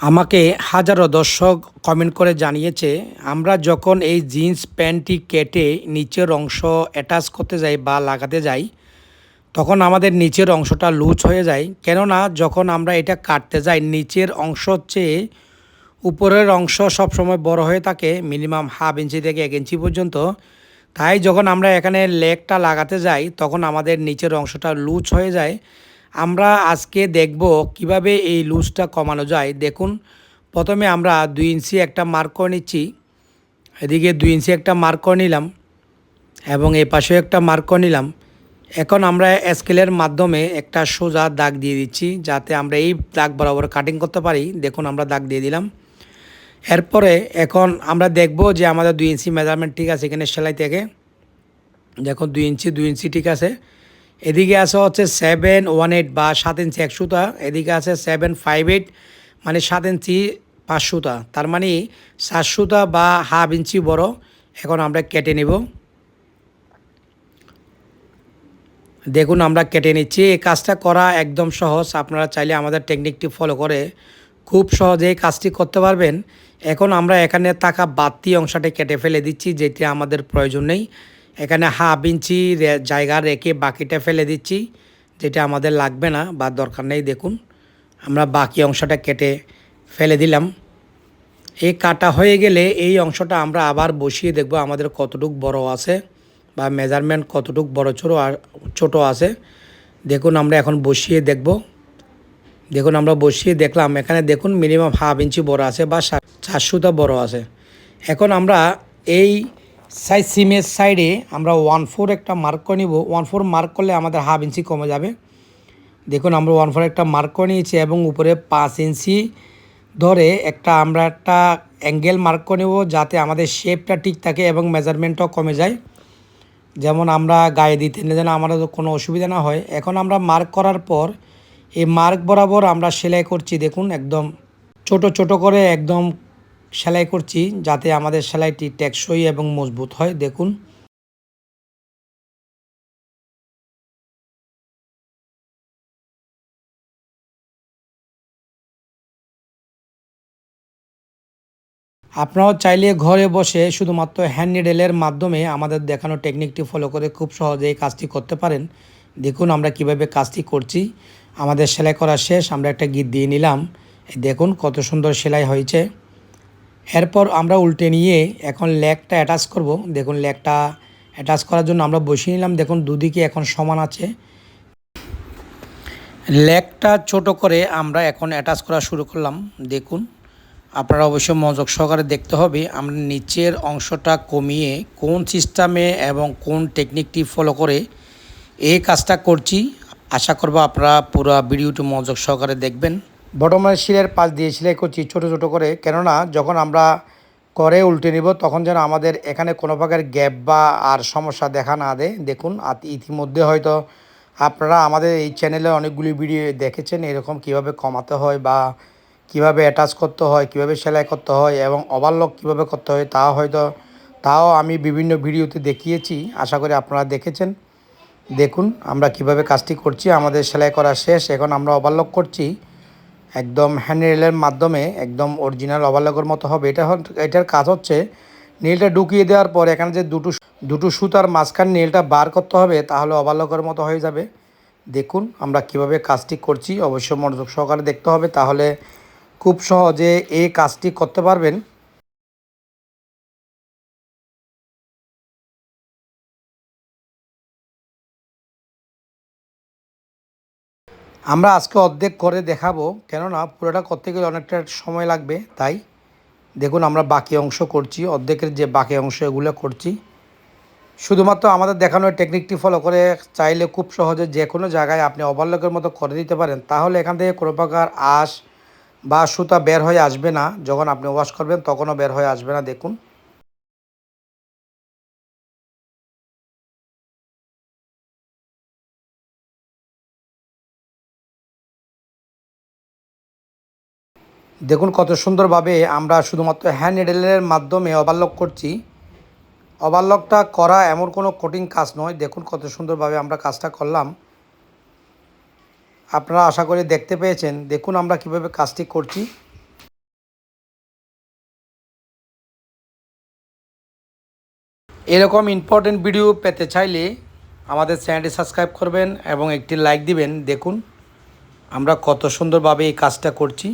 আমাকে হাজারো দর্শক কমেন্ট করে জানিয়েছে, আমরা যখন এই জিন্স প্যান্টটি কেটে নিচের অংশ অ্যাটাচ করতে যাই বা লাগাতে যাই, তখন আমাদের নিচের অংশটা লুজ হয়ে যায়। কেননা যখন আমরা এটা কাটতে যাই, নিচের অংশ চেয়ে উপরের অংশ সবসময় বড় হয়ে থাকে মিনিমাম হাফ ইঞ্চি থেকে এক ইঞ্চি পর্যন্ত। তাই যখন আমরা এখানে লেগটা লাগাতে যাই, তখন আমাদের নিচের অংশটা লুজ হয়ে যায়। আমরা আজকে দেখব কীভাবে এই লুজটা কমানো যায়। দেখুন, প্রথমে আমরা দুই ইঞ্চি একটা মার্ক করে নিচ্ছি। এদিকে দুই ইঞ্চি একটা মার্ক করে নিলাম এবং এই পাশেও একটা মার্ক করে নিলাম। এখন আমরা স্কেলের মাধ্যমে একটা সোজা দাগ দিয়ে দিচ্ছি যাতে আমরা এই দাগ বরাবর কাটিং করতে পারি। দেখুন, আমরা দাগ দিয়ে দিলাম। এরপরে এখন আমরা দেখব যে আমাদের দুই ইঞ্চি মেজারমেন্ট ঠিক আছে এখানে সেলাই থেকে। দেখুন, দুই ইঞ্চি দুই ইঞ্চি ঠিক আছে। এদিকে আছে হচ্ছে সেভেন ওয়ান এইট বা সাত ইঞ্চি এক সুতা। এদিকে আছে সেভেন ফাইভ এইট মানে সাত ইঞ্চি পাঁচ সুতা। তার মানে সাত সুতা বা হাফ ইঞ্চি বড়। এখন আমরা কেটে নেব। দেখুন, আমরা কেটে নিচ্ছি। এই কাজটা করা একদম সহজ। আপনারা চাইলে আমাদের টেকনিকটি ফলো করে খুব সহজে এই কাজটি করতে পারবেন। এখন আমরা এখানে থাকা বাড়তি অংশটা কেটে ফেলে দিচ্ছি, যেটি আমাদের প্রয়োজন নেই। এখানে হাফ ইঞ্চি জায়গা রেখে বাকিটা ফেলে দিচ্ছি, যেটা আমাদের লাগবে না বা দরকার নেই, দেখুন। আমরা বাকি অংশটা কেটে ফেলে দিলাম। এই কাটা হয়ে গেলে এই অংশটা আমরা আবার বসিয়ে দেখব আমাদের কতটুক বড় আছে বা মেজারমেন্ট কতটুক বড় ছোটো ছোটো আছে। দেখুন, আমরা এখন বসিয়ে দেখব। দেখুন, আমরা বসিয়ে দেখলাম, এখানে দেখুন মিনিমাম হাফ ইঞ্চি বড় আছে বা চারশোটা বড় আছে। এখন আমরা এই সাইজ সিমের সাইডে আমরা ওয়ান ফোর একটা মার্ক করে নিব। ওয়ান ফোর মার্ক করলে আমাদের হাফ ইঞ্চি কমে যাবে। দেখুন, আমরা ওয়ান ফোর একটা মার্ক করে নিয়েছি এবং উপরে পাঁচ ইঞ্চি ধরে একটা আমরা একটা অ্যাঙ্গেল মার্ক করে নেব যাতে আমাদের শেপটা ঠিক থাকে এবং মেজারমেন্টটাও কমে যায়। যেমন আমরা গায়ে দিতে যেন আমাদের কোনো অসুবিধা না হয়। এখন আমরা মার্ক করার পর এই মার্ক বরাবর আমরা সেলাই করছি। দেখুন, একদম ছোট ছোট করে একদম সেলাই করছি যাতে আমাদের সেলাইটি টেকসই এবং মজবুত হয়। দেখুন। আপনারাও চাইলে ঘরে বসে শুধুমাত্র হ্যান্ড নিডেলের মাধ্যমে আমাদের দেখানো টেকনিকটি ফলো করে খুব সহজেই কাজটি করতে পারেন। দেখুন আমরা কীভাবে কাজটি করছি। আমাদের সেলাই করা শেষ, আমরা একটা গিট দিয়ে নিলাম। দেখুন কত সুন্দর সেলাই হয়েছে। এরপর আমরা উল্টে নিয়ে এখন লেগটা অ্যাটাচ করব। দেখুন লেগটা অ্যাটাচ করার জন্য আমরা বসিয়ে নিলাম। দেখুন দুদিকে এখন সমান আছে। লেগটা ছোট করে আমরা এখন অ্যাটাচ করা শুরু করলাম। দেখুন, আপনারা অবশ্যই মনোযোগ সহকারে দেখতে হবে, আমরা নিচের অংশটা কমিয়ে কোন সিস্টেমে এবং কোন টেকনিকটি ফলো করে এই কাজটা করছি। আশা করব আপনারা পুরো ভিডিওটি মনোযোগ সহকারে দেখবেন। বটমের শিলের পাশ দিয়ে সেলাই করছি ছোট ছোট করে। কেননা যখন আমরা করে উল্টে নিব, তখন যেন আমাদের এখানে কোনো প্রকার গ্যাপ বা আর সমস্যা দেখা না দেয়। দেখুন ইতিমধ্যে হয়তো আপনারা আমাদের এই চ্যানেলে অনেকগুলি ভিডিও দেখেছেন, এরকম কীভাবে কমাতে হয় বা কীভাবে অ্যাটাচ করতে হয়, কীভাবে সেলাই করতে হয় এবং ওভারলক কীভাবে করতে হয়, তা হয়তো, তাও আমি বিভিন্ন ভিডিওতে দেখিয়েছি। আশা করি আপনারা দেখেছেন। দেখুন, আমরা কীভাবে কাজটি করছি। আমাদের সেলাই করা শেষ, এখন আমরা ওভারলক করছি। একদম হ্যান্ডেলের মাধ্যমে একদম অরিজিনাল ওভারলকের মতো হবে। এটা এটার কাজ হচ্ছে নীলটা ঢুকিয়ে দেওয়ার পর এখানে যে দুটো দুটো সুতার মাঝখান নীলটা বার করতে হবে, তাহলে ওভারলকের মতো হয়ে যাবে। দেখুন আমরা কীভাবে কাজটি করছি অবশ্য মনোযোগ সহকারে দেখতে হবে, তাহলে খুব সহজে এই কাজটি করতে পারবেন। আমরা আজকে অর্ধেক করে দেখাবো, কেননা পুরোটা করতে গেলে অনেকটা সময় লাগবে, তাই দেখুন আমরা বাকি অংশ করছি, অর্ধেকের যে বাকি অংশ এগুলো করছি। শুধুমাত্র আমাদের দেখানো টেকনিকটি ফলো করে চাইলে খুব সহজে যে কোনো জায়গায় আপনি ওভারলকের মতো করে দিতে পারেন, তাহলে এখান থেকে কোনো প্রকার আশ বা সুতা বের হয়ে আসবে না। যখন আপনি ওয়াশ করবেন, তখনও বের হয়ে আসবে না, দেখুন। দেখুন কত সুন্দরভাবে আমরা শুধুমাত্র হ্যান্ড হেডেলের মাধ্যমে ওভারলক করছি। ওভারলকটা করা এমন কোনো কঠিন কাজ নয়। দেখুন কত সুন্দরভাবে আমরা কাজটা করলাম। আপনারা আশা করি দেখতে পেয়েছেন। দেখুন আমরা কীভাবে কাজটি করছি। এরকম ইম্পর্টেন্ট ভিডিও পেতে চাইলে আমাদের চ্যানেলটি সাবস্ক্রাইব করবেন এবং একটি লাইক দিবেন। দেখুন আমরা কত সুন্দরভাবে এই কাজটা করছি।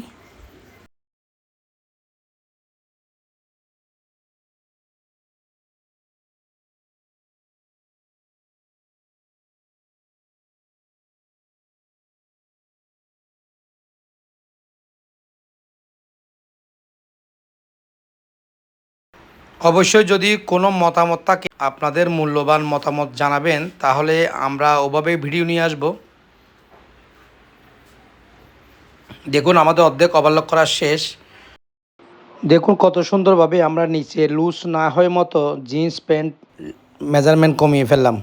অবশ্যই যদি কোনো মতামত থাকে, আপনাদের মূল্যবান মতামত জানাবেন, তাহলে আমরা ওভাবে ভিডিও নিয়ে আসব। দেখুন, আমাদের অর্ধেক ওভারলক করা শেষ। দেখুন, কত সুন্দরভাবে আমরা নিচে লুজ না হয় মতো জিন্স প্যান্ট মেজারমেন্ট কমিয়ে ফেললাম।